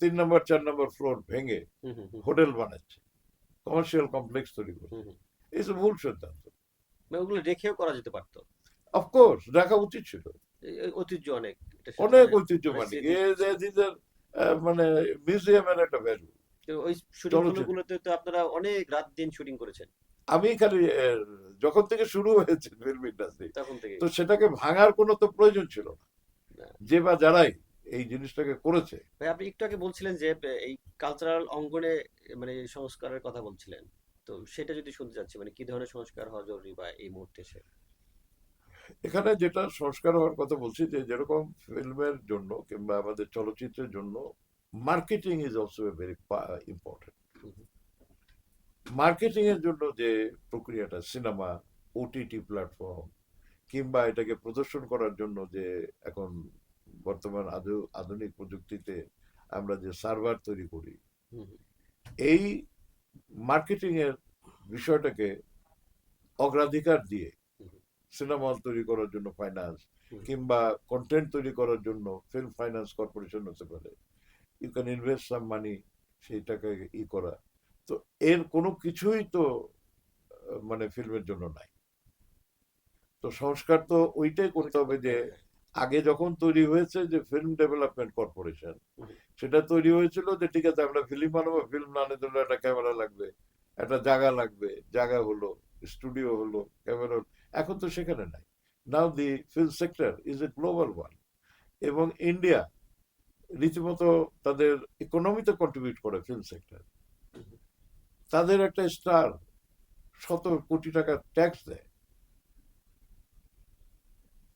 তিন নম্বর চার নম্বর ফ্লোর ভেঙে হোটেল বানাচ্ছে কমার্শিয়াল কমপ্লেক্স তৈরি করছে। এইসব ভুল সিদ্ধান্ত। মানে ওগুলো রেখেও করা যেতে পারতো। অফকোর্স রাখা উচিত ছিল। ঐতিহ্য অনেক। অনেক ঐতিহ্যবাহী মানে মানে মিউজিয়ামের একটা ভ্যালু ওই শুটিং চলচ্চিত্র। গুলোতে তো আপনারা অনেক রাত দিন শুটিং করেছেন। আমি খালি যখন থেকে শুরু হয়েছে ফিল্ম ইন্ডাস্ট্রি তখন থেকে তো সেটাকে ভাঙার কোনো তো প্রয়োজন ছিল না। না। যে বা যারাই এই জিনিসটাকে করেছে। ভাই আপনি একটু আগে বলছিলেন যে এই কালচারাল অঙ্গনে মানে সংস্কারের কথা বলছিলেন। তো সেটা যদি শুনতে চাচ্ছি মানে কি ধরনের সংস্কার হওয়া জরুরি বা এই মুহূর্তে এসে? এখানে যেটা সংস্কার হওয়ার কথা বলছি যে যেরকম ফিল্মের জন্য কিংবা আমাদের চলচ্চিত্রের জন্য marketing is also very important marketing এর জন্য যে প্রক্রিয়াটা সিনেমা ওটিটি প্ল্যাটফর্ম কিংবা এটাকে প্রদর্শন করার জন্য যে এখন বর্তমান আধুনিক প্রযুক্তিতে আমরা যে সার্ভার তৈরি করি এই মার্কেটিং এর বিষয়টাকে অগ্রাধিকার দিয়ে সিনেমা তৈরি করার জন্য ফাইন্যান্স কিংবা কন্টেন্ট তৈরি করার জন্য ফিল্ম ফাইন্যান্স কর্পোরেশন হতে পারে। You can invest some money সেইটাকে ই করা। তো এর কোনো কিছুই তো মানে ফিল্মের জন্য নাই। তো সংস্কার তো ওইটাই করতে হবে যে আগে যখন তৈরি হয়েছে যে ফিল্ম ডেভেলপমেন্ট কর্পোরেশন সেটা তৈরি হয়েছিল যে ঠিক আছে, আমরা ফিল্ম বানাবো ফিল্ম বানানোর জন্য একটা ক্যামেরা লাগবে, একটা জায়গা লাগবে, জায়গা হলো স্টুডিও হলো ক্যামেরা এখন তো সেখানে নাই। Now the film sector is a global one এবং ইন্ডিয়া রীতিমতো তাদের ইকোনমিতে কন্ট্রিবিউট করে ফিল্ম সেক্টর তাদের একটা স্টার শত কোটি টাকা ট্যাক্স দেয়।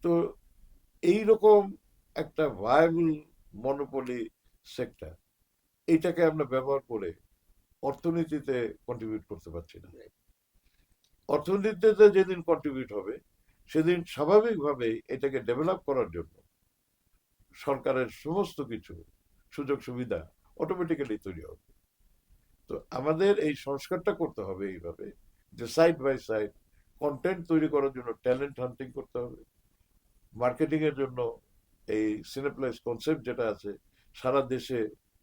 তো এই রকম একটা ভায়াবল মনোপলি সেক্টর এইটাকে আমরা ব্যবহার করে অর্থনীতিতে কন্ট্রিবিউট করতে পারছি না। অর্থনীতিতে যেদিন কন্ট্রিবিউট হবে সেদিন স্বাভাবিকভাবে এটাকে ডেভেলপ করার জন্য সরকারের সমস্ত কিছু সুযোগ সুবিধা অটোমেটিক্যালি তৈরি হবে। তো আমাদের এই সংস্কারটা করতে হবে এইভাবে যে সাইড বাই সাইড কন্টেন্ট তৈরি করার জন্য ট্যালেন্ট হান্টিং করতে হবে। মার্কেটিং এর জন্য এই সিনেপ্লেক্স কনসেপ্ট যেটা আছে, সারা দেশে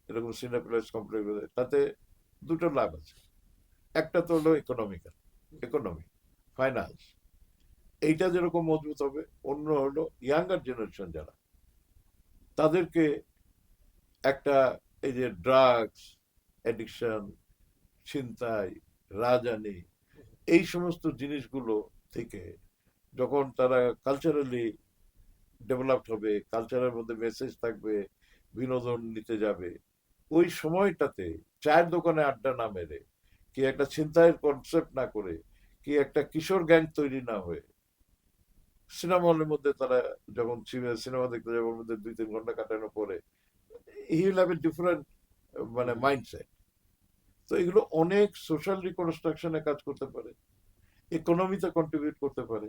এরকম সিনেপ্লেক্স কমপ্লেক্স তাতে দুটো লাভ আছে। একটা তো হলো ইকোনমিক্যাল ইকোনমি ফাইন্যান্স এইটা যেরকম মজবুত হবে, অন্য হলো ইয়াঙ্গার জেনারেশন যারা, তাদেরকে একটা এই যে ড্রাগস অ্যাডিকশন ছিনতাই রাজানি এই সমস্ত জিনিসগুলো থেকে যখন তারা কালচারালি ডেভেলপড হবে কালচারের মধ্যে মেসেজ থাকবে, বিনোদন নিতে যাবে। ওই সময়টাতে চায়ের দোকানে আড্ডা না মেরে, কি একটা ছিনতাইয়ের কনসেপ্ট না করে, কি একটা কিশোর গ্যাং তৈরি না হয়ে সিনেমা হলের মধ্যে তারা যখন সিনেমা দেখতে যাবে, ওর মধ্যে দুই তিন ঘণ্টা কাটানোর পরে হি হ্যাভ এ ডিফারেন্ট মানে মাইন্ডসেট তো এগুলো অনেক সোশ্যাল রিকনস্ট্রাকশনে কাজ করতে পারে ইকোনমিতে কন্ট্রিবিউট করতে পারে।